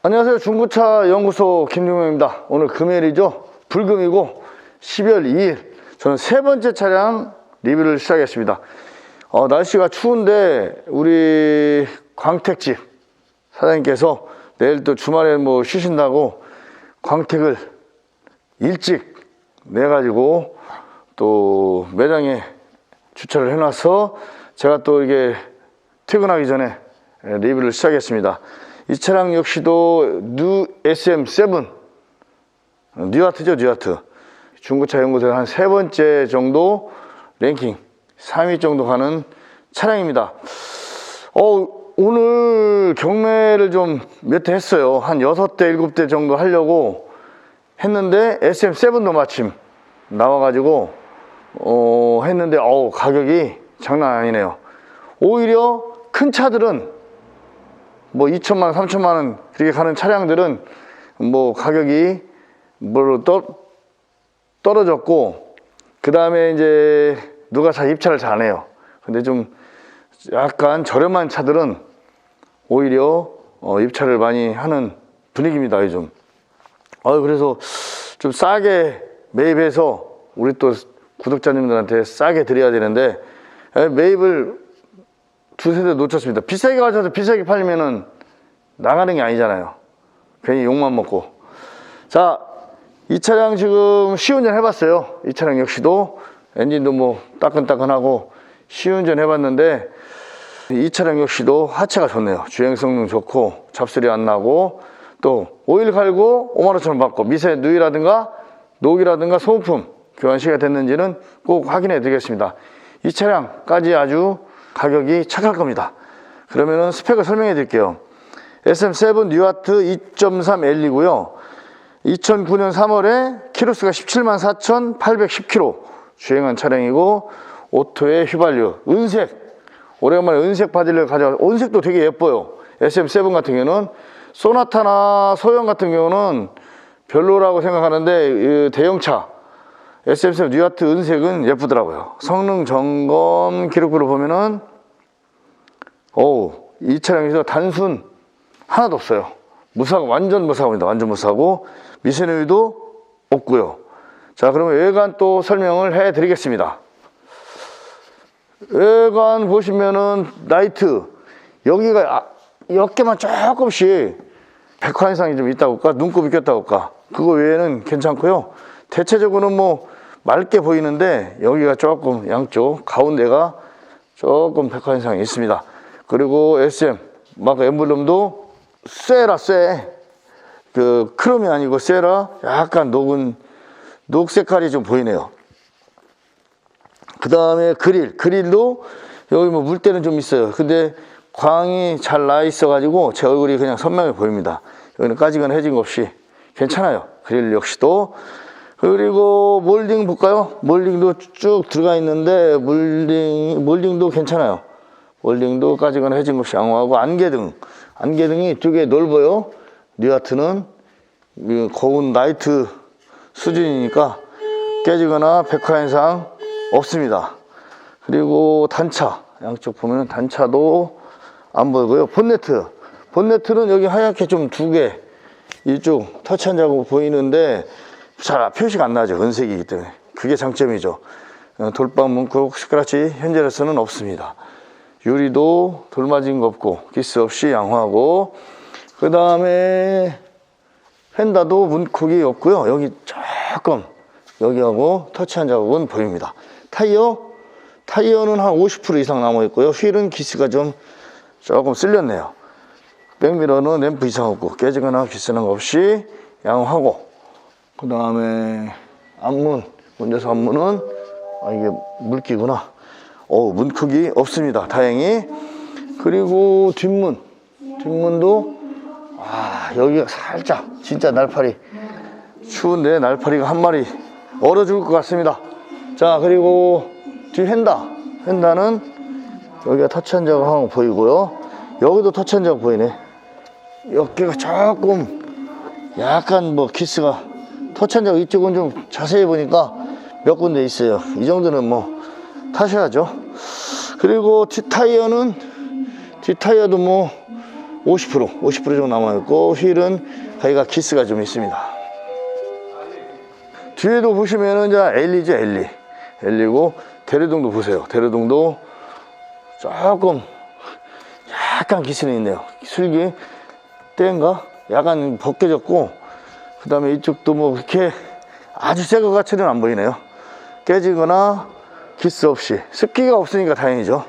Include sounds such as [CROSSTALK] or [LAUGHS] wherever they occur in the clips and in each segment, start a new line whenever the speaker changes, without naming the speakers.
안녕하세요. 중고차 연구소 김용영입니다. 오늘 금요일이죠. 불금이고 12월 2일 저는 세 번째 차량 리뷰를 시작했습니다. 어, 날씨가 추운데 우리 광택집 사장님께서 내일 또 주말에 뭐 쉬신다고 광택을 일찍 내가지고 또 매장에 주차를 해놔서 제가 또 이게 퇴근하기 전에 리뷰를 시작했습니다. 이 차량 역시도 뉴 SM7 뉴아트죠 뉴아트 중고차 연구소에 한 세 번째 정도 랭킹 3위 정도 가는 차량입니다. 어, 오늘 경매를 좀 몇 대 했어요. 한 6대, 7대 정도 하려고 했는데 SM7도 마침 나와가지고 어, 했는데 어우, 가격이 장난 아니네요. 오히려 큰 차들은 뭐 2천만 원, 3천만 원 그렇게 가는 차량들은 뭐 가격이 뭐로 떠, 떨어졌고 그 다음에 이제 누가 잘 입찰을 잘 안 해요. 근데 좀 약간 저렴한 차들은 오히려 어, 입찰을 많이 하는 분위기입니다 요즘. 아 그래서 좀 싸게 매입해서 우리 또 구독자님들한테 싸게 드려야 되는데 에, 매입을 두 세 대 놓쳤습니다. 비싸게 가져서 비싸게 팔리면은 나가는 게 아니잖아요. 괜히 욕만 먹고. 자, 이 차량 지금 시운전 해봤어요. 이 차량 역시도 엔진도 뭐 따끈따끈하고 시운전 해봤는데 이 차량 역시도 하체가 좋네요. 주행 성능 좋고 잡소리 안 나고 또 오일 갈고 5만 원처럼 받고 미세 누이라든가 녹이라든가 소모품 교환 시가 됐는지는 꼭 확인해 드리겠습니다. 이 차량까지 아주 가격이 착할 겁니다. 그러면은 스펙을 설명해 드릴게요. SM7 뉴아트 2.3 L이고요. 2009년 3월에 키로수가 17만 4,810km 주행한 차량이고 오토의 휘발유, 은색 오래간만에 은색 바디를 가져가 은색도 되게 예뻐요. SM7 같은 경우는 소나타나 소형 같은 경우는 별로라고 생각하는데 이 대형차 SM7 뉴아트 은색은 예쁘더라고요. 성능 점검 기록부를 보면은 어우 이 차량에서 단순 하나도 없어요. 무사고 완전 무사고입니다. 완전 무사고 미세누이도 없고요. 자 그러면 외관 또 설명을 해 드리겠습니다. 외관 보시면은 나이트 여기가 아, 어깨만 조금씩 백화 이상이 좀 있다고 할까 눈곱이 꼈다고 할까 그거 외에는 괜찮고요. 대체적으로는 뭐 맑게 보이는데 여기가 조금 양쪽 가운데가 조금 백화 이상이 있습니다. 그리고 SM 마크 엠블럼도 쇠라 쇠. 그 크롬이 아니고 쇠라 약간 녹은 녹 색깔이 좀 보이네요. 그 다음에 그릴 그릴도 여기 뭐 물때는 좀 있어요. 근데 광이 잘 나 있어 가지고 제 얼굴이 그냥 선명해 보입니다. 여기는 까지건 해진 거 없이 괜찮아요. 그릴 역시도 그리고 몰딩 볼까요? 몰딩도 쭉 들어가 있는데 몰딩 몰딩도 괜찮아요. 몰딩도 까지건 해진 거 없이 양호하고 안개등 안개등이 두 개 넓어요. 뉴아트는 이 고운 나이트 수준이니까 깨지거나 백화 현상 없습니다. 그리고 단차 양쪽 보면 단차도 안 보이고요. 본네트 본네트는 여기 하얗게 좀 두 개 이쪽 터치한 자국 보이는데 잘 표시가 안 나죠. 은색이기 때문에 그게 장점이죠. 어, 돌방 문콕 스크래치 현재로서는 없습니다. 유리도 돌 맞은 거 없고 기스 없이 양호하고 그 다음에 펜다도 문콕이 없고요. 여기 조금 여기하고 터치한 자국은 보입니다. 타이어 타이어는 한 50% 이상 남아 있고요. 휠은 기스가 좀 조금 쓸렸네요. 백미러는 램프 이상 없고 깨지거나 기스는 없이 양호하고 그 다음에 앞문 운전석 앞문은 아 이게 물기구나. 어 문콕이 없습니다. 다행히 그리고 뒷문 뒷문도 아 여기가 살짝 진짜 날파리 추운데 날파리가 한 마리 얼어 죽을 것 같습니다. 자 그리고 뒤 휀다 휀다는 여기가 터치 한 자국 하나 보이고요. 여기도 터치 한 자국 보이네. 어깨가 조금 약간 뭐 키스가 터치 한 자국 이쪽은 좀 자세히 보니까 몇 군데 있어요. 이 정도는 뭐 타셔야죠. 그리고 뒷타이어는 뒷타이어도 뭐 50% 50% 정도 남아있고 휠은 가위가 기스가 좀 있습니다. 뒤에도 보시면은 이제 엘리죠 엘리. 엘리고 대류동도 보세요. 대류동도 조금 약간 기스는 있네요. 슬기 때인가? 약간 벗겨졌고 그 다음에 이쪽도 뭐 그렇게 아주 새것 같이는 안 보이네요. 깨지거나 기스 없이. 습기가 없으니까 다행이죠.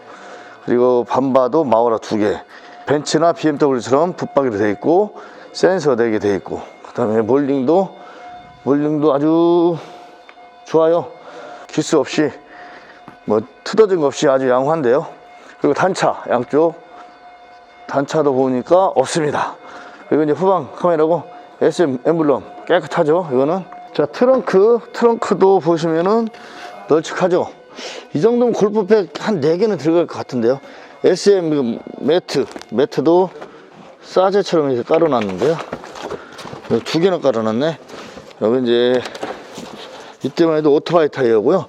그리고 밤바도 마우라 두개. 벤츠나 BMW처럼 붙박이로 되어 있고 센서 4개 되어 있고. 그 다음에 몰링도 몰링도 아주 좋아요. 기스 없이 뭐 틀어진 거 없이 아주 양호한데요. 그리고 단차 양쪽. 단차도 보니까 없습니다. 그리고 이제 후방 카메라고 SM 엠블럼 깨끗하죠 이거는? 자 트렁크 트렁크도 보시면은 널찍하죠 이 정도면 골프백 한 4개는 들어갈 것 같은데요. SM 매트 매트도 싸제처럼 이렇게 깔아놨는데요. 두 개나 깔아놨네. 여기 이제 이때만 해도 오토바이 타이어고요.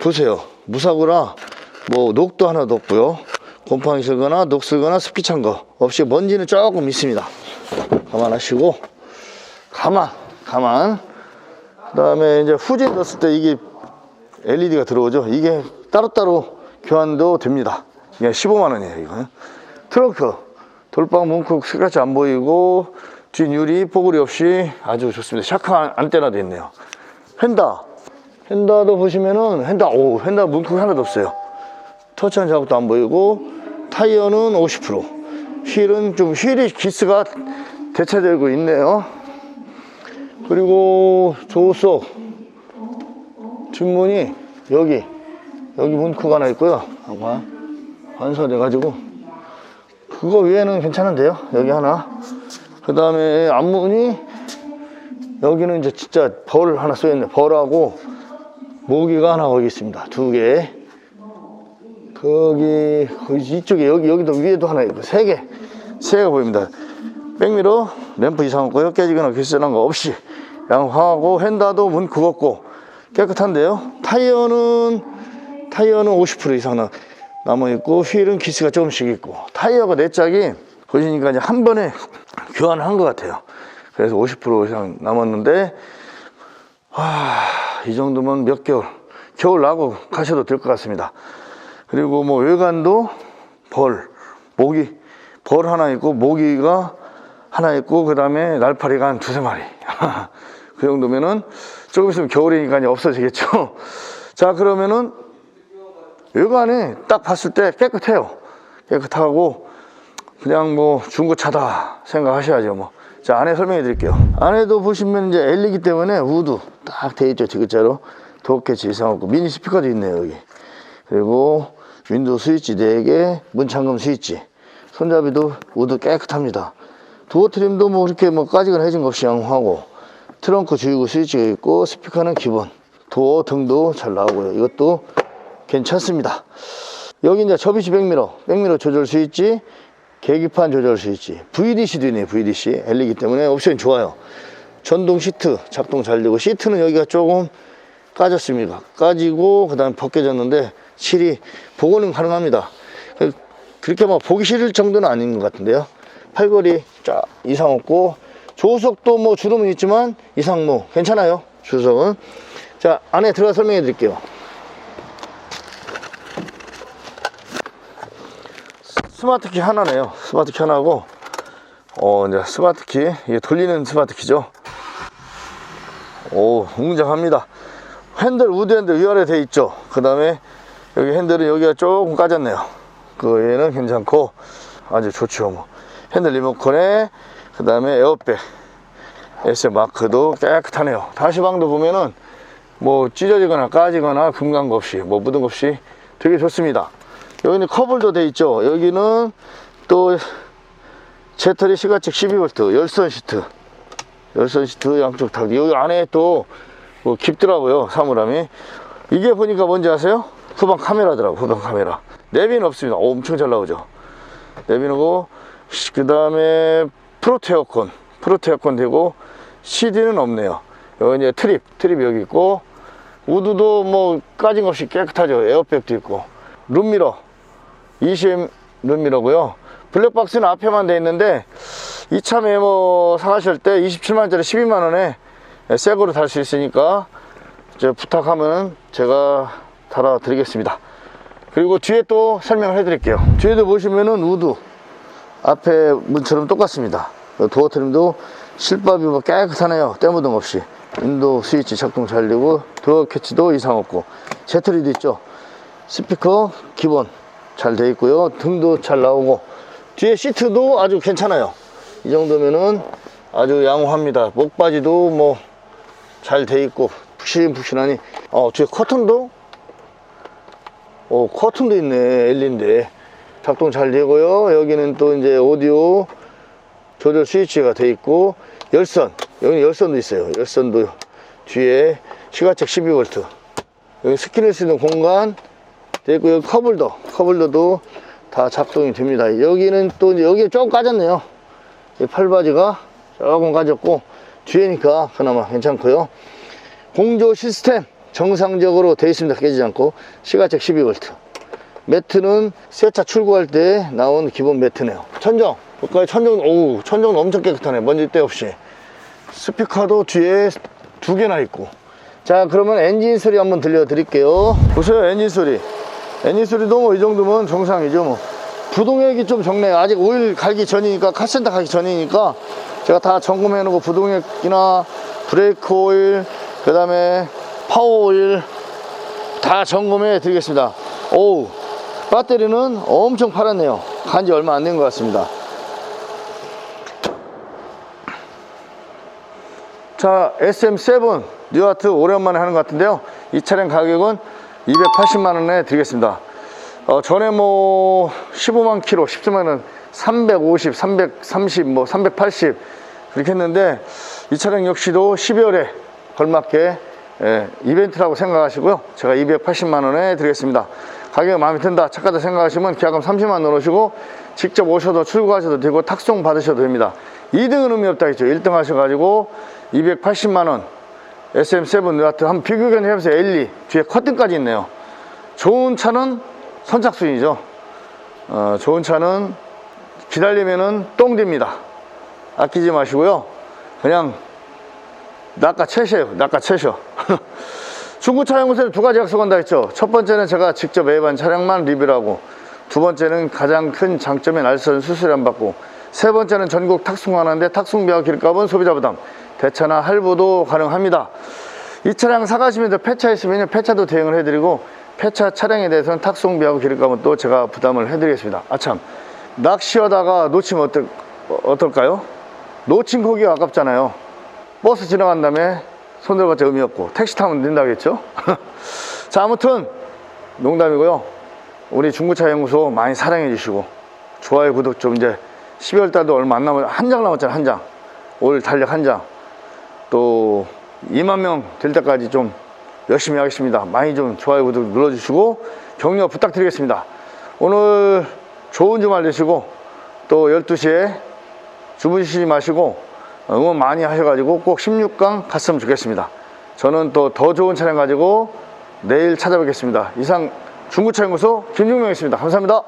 보세요. 무사고라 뭐 녹도 하나도 없고요. 곰팡이 슬거나 녹 슬거나 습기 찬 거 없이 먼지는 조금 있습니다. 감안하시고. 가만 가만. 그 다음에 이제 후진 넣었을 때 이게 LED가 들어오죠. 이게 따로따로 교환도 됩니다. 이게 15만원이에요 이거 트렁크. 돌방 문콕 스크래치 안 보이고 뒷 유리 뽀글이 없이 아주 좋습니다. 샤크 안- 안테나도 있네요. 휀다. 휀다도 보시면은 휀다 오 휀다 문콕 하나도 없어요. 터치한 자국도 안 보이고 타이어는 50% 휠은 좀 휠이 기스가 대체되고 있네요. 그리고 조수석 뒷문이 여기 여기 문크가 하나 있고요. 아마 반사돼 가지고. 그거 외에는 괜찮은데요? 여기 하나. 그 다음에 앞문이 여기는 이제 진짜 벌 하나 쏘였네. 벌하고 모기가 하나 거기 있습니다. 두개. 거기, 이쪽에 여기 여기도 위에도 하나 있고 세 개, 세 개가 보입니다. 백미러 램프 이상 없고요. 깨지거나 기스난 거 없이. 양호하고 핸다도 문 굽었고 깨끗한데요. 타이어는 타이어는 50% 이상 나- 남아 있고 휠은 기스가 조금씩 있고 타이어가 네 짝이 보시니까 이제 한 번에 교환한 것 같아요. 그래서 50% 이상 남았는데 이 정도면 몇 개월 겨울 나고 가셔도 될 것 같습니다. 그리고 뭐 외관도 벌 모기 벌 하나 있고 모기가 하나 있고 그 다음에 날파리가 한 두세 마리 [LAUGHS] 그 정도면은 조금 있으면 겨울이니까 없어지겠죠. [LAUGHS] 자 그러면은 외관이 딱 봤을 때 깨끗해요. 깨끗하고 그냥 뭐 중고차다 생각하셔야죠 뭐. 자 안에 설명해 드릴게요. 안에도 보시면 이제 L이기 때문에 우드 딱 돼 있죠 지그자로. 도어캐치 이상 없고 미니 스피커도 있네요 여기. 그리고 윈도우 스위치 4개 문 잠금 스위치. 손잡이도 우드 깨끗합니다. 도어 트림도 뭐 그렇게 뭐 까지건 해진 것 없이 양호하고 트렁크 주유구 스위치가 있고 스피커는 기본 도어 등도 잘 나오고요 이것도 괜찮습니다 여기 이제 접이식 백미러, 백미러 조절 스위치, 계기판 조절 스위치, VDC도 있네요, VDC. L이기 때문에 옵션이 좋아요. 전동 시트 작동 잘 되고, 시트는 여기가 조금 까졌습니다. 까지고, 그 다음에 벗겨졌는데, 실이, 복원은 가능합니다. 그- 그렇게 막 보기 싫을 정도는 아닌 것 같은데요. 팔걸이 쫙 이상 없고, 조석도 뭐 주름은 있지만, 이상 뭐, 괜찮아요. 주석은. 자, 안에 들어가 설명해 드릴게요. 스마트키 하나네요. 스마트키 하나고, 어, 이제 스마트키, 이게 돌리는 스마트키죠. 오, 웅장합니다. 핸들, 우드 핸들 위아래 돼 있죠. 그 다음에 여기 핸들은 여기가 조금 까졌네요. 그 얘는 괜찮고, 아주 좋죠. 뭐. 핸들 리모컨에, 그 다음에 에어백, S 마크도 깨끗하네요. 다시방도 보면은 뭐 찢어지거나 까지거나 금간 거 없이, 뭐 묻은 거 없이 되게 좋습니다. 여기는 커블도 돼 있죠. 여기는 또 제터리 시가측 12V 열선 시트 열선 시트 양쪽 다 여기 안에 또 뭐 깊더라고요 사물함이 이게 보니까 뭔지 아세요? 후방 카메라더라고 후방 카메라 내비는 없습니다 오, 엄청 잘 나오죠 내비는고 그 다음에 프로테 어컨 프로테 어컨 되고 CD는 없네요. 여기 이제 트립 트립 여기 있고 우드도 뭐 까진 것 없이 깨끗하죠. 에어백도 있고. 룸미러 ECM 룸미러고요. 블랙박스는 앞에만 돼 있는데 2차 메모 사가실 때 27만원짜리 12만원에 새 거로 달 수 있으니까 부탁하면 제가 달아 드리겠습니다. 그리고 뒤에 또 설명을 해 드릴게요. 뒤에도 보시면은 우드 앞에 문처럼 똑같습니다 도어 트림도 실밥이 뭐 깨끗하네요. 때묻음 없이. 인도 스위치 작동 잘 되고 도어 캐치도 이상 없고. 제트리도 있죠. 스피커 기본 잘 돼 있고요. 등도 잘 나오고. 뒤에 시트도 아주 괜찮아요. 이 정도면은 아주 양호합니다. 목바지도 뭐 잘 돼 있고 푹신푹신하니. 어 뒤에 커튼도? 오 커튼도 있네. 엘리인데. 작동 잘 되고요. 여기는 또 이제 오디오 조절 스위치가 돼 있고 열선 여기 열선도 있어요. 열선도 뒤에 시가책 12V 여기 스킨을 쓰는 공간 돼 있고 여기 컵홀더 컵홀더도 다 작동이 됩니다. 여기는 또 여기 조금 까졌네요. 이 팔바지가 조금 까졌고 뒤에니까 그나마 괜찮고요. 공조 시스템 정상적으로 되어 있습니다. 깨지지 않고 시가책 12V 매트는 세차 출고할 때 나온 기본 매트네요. 천정 여기까지 천정 오우 천정은 엄청 깨끗하네. 먼지 때 없이. 스피커도 뒤에 두 개나 있고. 자 그러면 엔진 소리 한번 들려 드릴게요. 보세요 엔진 소리. 엔진 소리도 뭐 이 정도면 정상이죠 뭐. 부동액이 좀 적네 요 아직 오일 갈기 전이니까 카센터 가기 전이니까 제가 다 점검해 놓고 부동액이나 브레이크 오일 그 다음에 파워 오일 다 점검해 드리겠습니다. 오우 배터리는 엄청 팔았네요. 간지 얼마 안 된 것 같습니다 자 SM7 뉴아트 오랜만에 하는 것 같은데요. 이 차량 가격은 280만원에 드리겠습니다. 어, 전에 뭐 15만 킬로 17만원 350 330 뭐 380 그렇게 했는데 이 차량 역시도 12월에 걸맞게 예, 이벤트라고 생각하시고요. 제가 280만원에 드리겠습니다. 가격이 마음에 든다 착하다 생각하시면 기하금 30만 넣으시고 직접 오셔도 출고하셔도 되고 탁송 받으셔도 됩니다 2등은 의미 없다 했죠. 1등 하셔가지고 280만원 SM7 누아트 한번 비교견 해보세요. 엘리. 뒤에 커튼까지 있네요. 좋은 차는 선착순이죠. 어, 좋은 차는 기다리면은 똥됩니다. 아끼지 마시고요. 그냥 낚아채셔요. 낚아채셔. [LAUGHS] 중고차 연구소에 두 가지 약속한다 했죠. 첫 번째는 제가 직접 매입한 차량만 리뷰하고 두 번째는 가장 큰 장점인 알선 수수료 안 받고 세 번째는 전국 탁송하는데 탁송비와 기름값은 소비자 부담. 대차나 할부도 가능합니다. 이 차량 사가시면서 폐차 있으면 폐차도 대응을 해드리고 폐차 차량에 대해서는 탁송비하고 기름값은 또 제가 부담을 해드리겠습니다. 아참. 낚시하다가 놓치면 어떨, 어떨까요? 놓친 고기가 아깝잖아요. 버스 지나간 다음에 손들어봤자 의미 없고 택시 타면 된다겠죠? [LAUGHS] 자 아무튼 농담이고요. 우리 중고차 연구소 많이 사랑해 주시고 좋아요 구독 좀 이제 12월 달도 얼마 안 남았 한장 남았잖아요 한장 올 달력 한 장 또 2만 명 될 때까지 좀 열심히 하겠습니다 많이 좀 좋아요 구독 눌러주시고 격려 부탁드리겠습니다 오늘 좋은 주말 되시고 또 12시에 주무시지 마시고 응원 많이 하셔가지고 꼭 16강 갔으면 좋겠습니다. 저는 또 더 좋은 차량 가지고 내일 찾아뵙겠습니다. 이상 중고차 연구소 김중명이었습니다. 감사합니다.